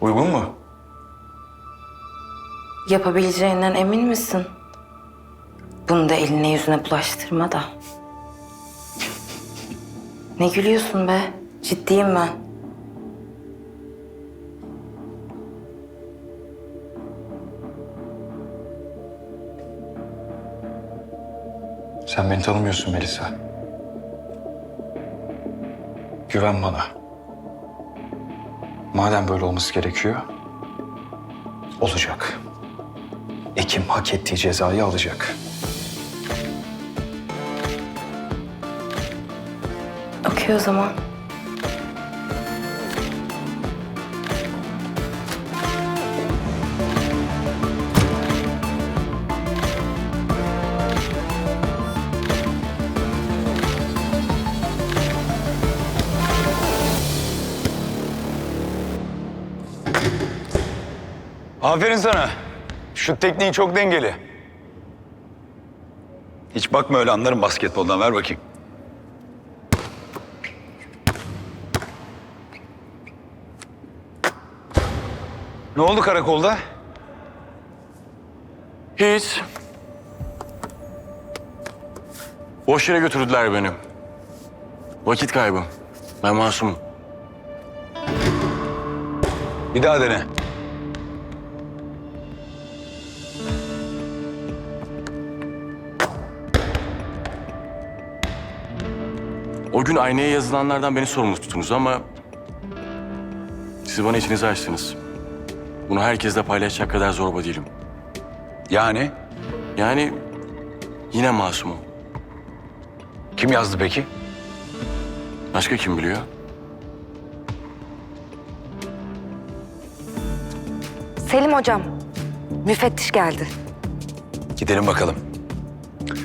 Uygun mu? Yapabileceğinden emin misin? Bunu da eline yüzüne bulaştırma da. Ne gülüyorsun be? Ciddiyim ben. Sen beni tanımıyorsun Melisa. Güven bana. Madem böyle olması gerekiyor, olacak. Ekim hak ettiği cezayı alacak. Okey o zaman. Aferin sana. Şu tekniğin çok dengeli. Hiç bakma öyle anlarım basketboldan. Ver bakayım. Ne oldu karakolda? Hiç. Boş yere götürdüler beni. Vakit kaybı. Ben masumum. Bir daha dene. O gün aynaya yazılanlardan beni sorumlu tuttunuz ama... Siz bana içinizi açtınız. Bunu herkesle paylaşacak kadar zorba değilim. Yani? Yani yine masumum. Kim yazdı peki? Başka kim biliyor? Selim hocam, müfettiş geldi. Gidelim bakalım.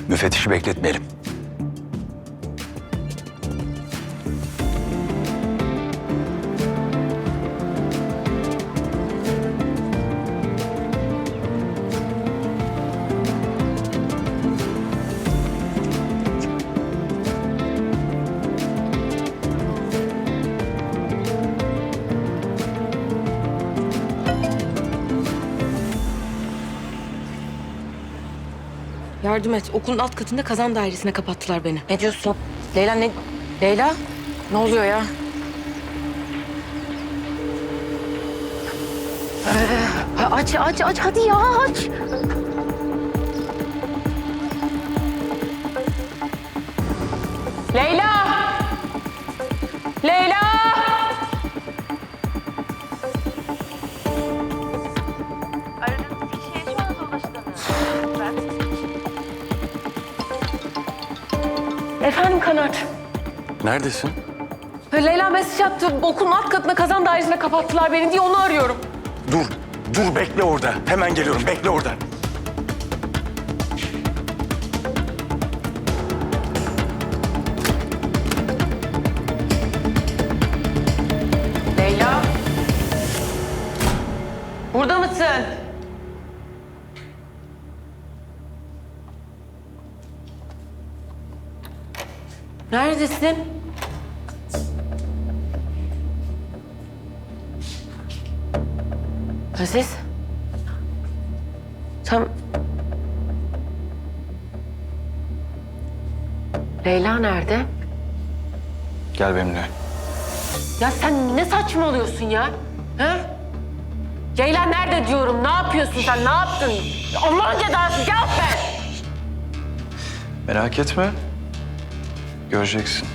Müfettişi bekletmeyelim. Yardım et. Okulun alt katında kazan dairesine kapattılar beni. Ne diyorsun? Leyla ne? Leyla? Ne oluyor ya? Ee, aç aç aç hadi ya aç. Leyla! Efendim Kanat. Neredesin? Leyla mesaj attı. Okulun alt katına kazan dairesine kapattılar beni diye onu arıyorum. Dur, dur bekle orada. Hemen geliyorum, bekle orada. Neredesin? Aziz? Sen... Leyla nerede? Gel benimle. Ya sen ne saçmalıyorsun ya? Ha? Leyla nerede diyorum? Ne yapıyorsun sen? Ne yaptın? Allah'ın cezası cevap ver. Merak etme. Göreceksin.